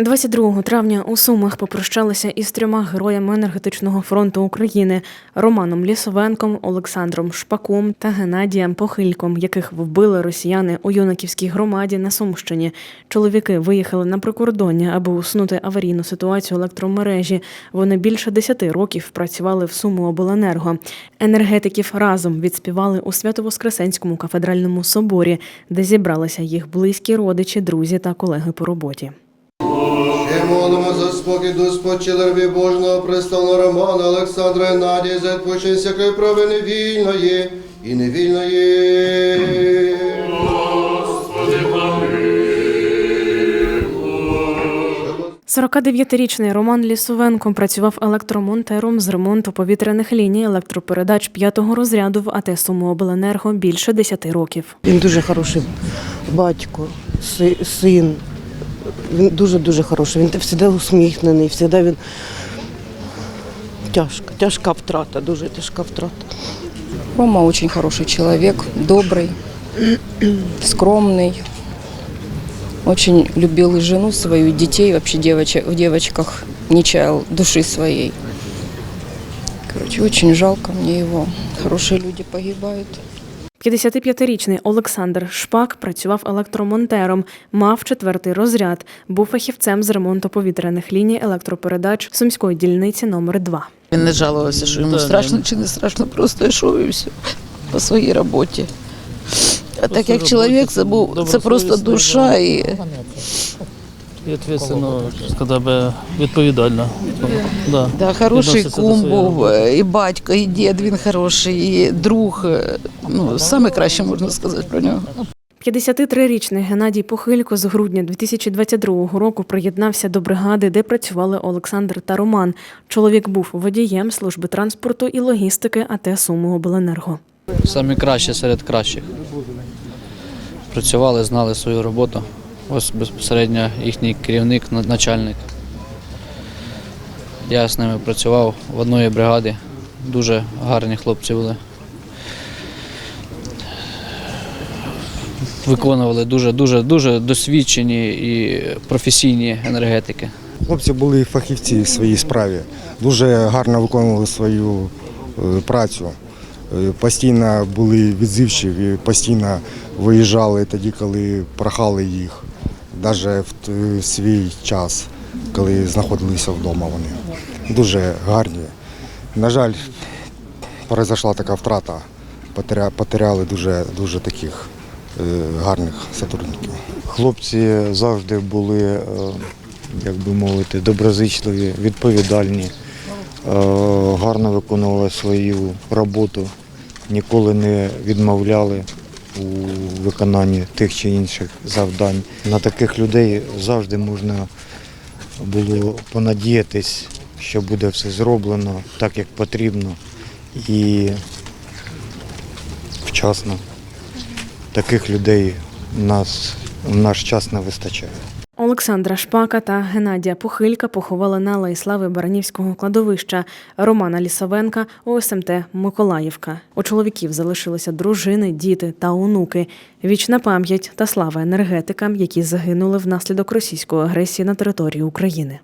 22 травня у Сумах попрощалися із трьома героями енергетичного фронту України Романом Лісовенком, Олександром Шпаком та Геннадієм Похильком, яких вбили росіяни у Юнаківській громаді на Сумщині. Чоловіки виїхали на прикордоння, аби усунути аварійну ситуацію електромережі. Вони більше 10 років працювали в Сумиобленерго. Енергетиків разом відспівали у Свято-Воскресенському кафедральному соборі, де зібралися їх близькі родичі, друзі та колеги по роботі. Ще молимо за спокій дух спочилерві Божного представного Романа Олександра і Надії за відпочинення всякої провини вільної і невільної. 49-річний Роман Лісовенко працював електромонтером з ремонту повітряних ліній електропередач п'ятого розряду в АТ «Сумиобленерго» більше 10 років. Він дуже хороший батько, син. Він дуже-дуже хороший. Він завжди усміхнений, завжди він тяжка, тяжка втрата, дуже тяжка втрата. Рома очень хороший человек, добрый, скромный. Очень любил и жену свою, и детей, вообще девочек, в девочках не чаял души своей. Короче, очень жалко мне его. Хорошие люди погибают. 55-річний Олександр Шпак працював електромонтером, мав четвертий розряд, був фахівцем з ремонту повітряних ліній електропередач Сумської дільниці номер 2 Він не жалувався, що йому страшно чи не страшно, просто йшов і все по своїй роботі. А так як чоловік, це був це просто душа і І відповідально, сказав би, відповідально. Да. да, хороший кум був, і батько, і дід він хороший, і друг. Ну, саме краще можна сказати про нього. 53-річний Геннадій Похилько з грудня 2022 року приєднався до бригади, де працювали Олександр та Роман. Чоловік був водієм служби транспорту і логістики АТ «Сумиобленерго». Самі кращі серед кращих. Працювали, знали свою роботу. Ось безпосередньо їхній керівник, начальник. Я з ними працював в одної бригаді. Дуже гарні хлопці були. Виконували дуже, дуже, дуже досвідчені і професійні енергетики. Хлопці були фахівці в своїй справі, дуже гарно виконували свою е, працю. Е, Постійно були відзивчиві, постійно виїжджали тоді, коли прохали їх, навіть в свій час, коли знаходилися вдома вони. Дуже гарні. На жаль, произошла така втрата. Потеряли дуже, дуже таких е, гарних сотрудників. Хлопці завжди були, е, як би мовити, доброзичливі, відповідальні, е, гарно виконували свою роботу, ніколи не відмовляли у виконанні тих чи інших завдань. На таких людей завжди можна було понадіятись, що буде все зроблено так, як потрібно і вчасно. Таких людей у нас в наш час не вистачає. Олександра Шпака та Геннадія Похилька поховали на Алеї Баранівського кладовища Романа Лісовенка у СМТ Миколаївка. У чоловіків залишилися дружини, діти та онуки. Вічна пам'ять та слава енергетикам, які загинули внаслідок російської агресії на території України.